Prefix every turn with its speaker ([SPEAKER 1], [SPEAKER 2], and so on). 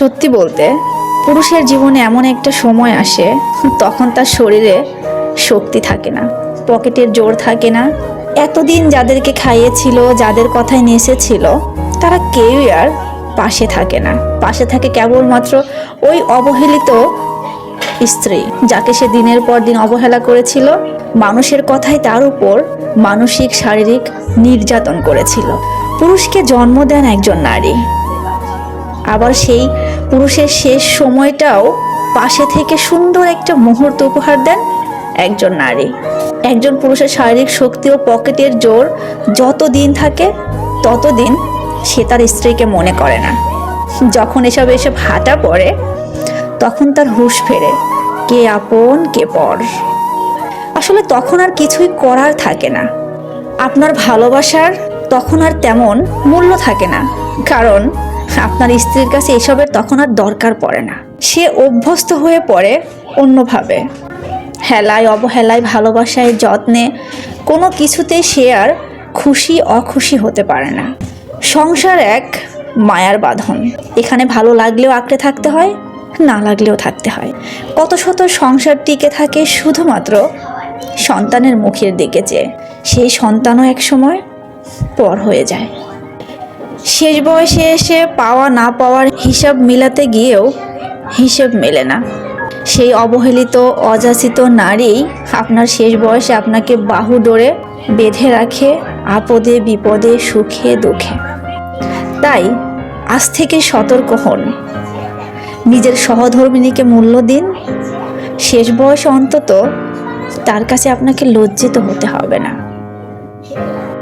[SPEAKER 1] সত্যি বলতে পুরুষের জীবনে এমন একটা সময় আসে, তখন তার শরীরে শক্তি থাকে না, পকেটের জোর থাকে না। এতদিন যাদেরকে খাইয়েছিল, যাদের কথায় নেসেছিল তারা কেউই আর পাশে থাকে না। পাশে থাকে কেবলমাত্র ওই অবহেলিত স্ত্রী, যাকে সে দিনের পর দিন অবহেলা করেছিল, মানুষের কথায় তার উপর মানসিক, শারীরিক নির্যাতন করেছিল। পুরুষকে জন্ম দেন একজন নারী। আবার সেই পুরুষের শেষ সময়টাও পাশে থেকে সুন্দর একটা মুহূর্ত উপহার দেন একজন নারী। একজন পুরুষের শারীরিক শক্তি ও পকেটের জোর যত দিন থাকে, তত দিন সে তার স্ত্রীকে মনে করে না। যখন এসব এসব হাঁটা পড়ে, তখন তার হুঁশ ফেরে, কে আপন, কে পর? আসলে তখন আর কিছুই করার থাকে না। আপনার ভালোবাসার তখন আর তেমন মূল্য থাকে না। কারণ আপনার স্ত্রীর কাছে এসবের তখন আর দরকার পড়ে না। সে অভ্যস্ত হয়ে পড়ে অন্যভাবে। হেলায়, অবহেলায়, ভালোবাসায়, যত্নে কোনো কিছুতে সে আর খুশি, অখুশি হতে পারে না। সংসার এক মায়ার বাঁধন। এখানে ভালো লাগলেও আঁকড়ে থাকতে হয়, না লাগলেও থাকতে হয়। কত শত সংসার টিকে থাকে শুধুমাত্র সন্তানের মুখের দিকে চেয়ে। সেই সন্তানও এক সময় পর হয়ে যায়। শেষ বয়সে এসে পাওয়া না পাওয়ার হিসাব মিলাতে গিয়েও হিসেব মেলে না। সেই অবহেলিত, অযাচিত নারী আপনার শেষ বয়সে আপনাকে বাহু ডোরে বেঁধে রাখে আপদে, বিপদে, সুখে, দুঃখে। তাই আজ থেকে সতর্ক হন। নিজের সহধর্মিনীকে মূল্য দিন। শেষ বয়সে অন্তত তার কাছে আপনাকে লজ্জিত হতে হবে না।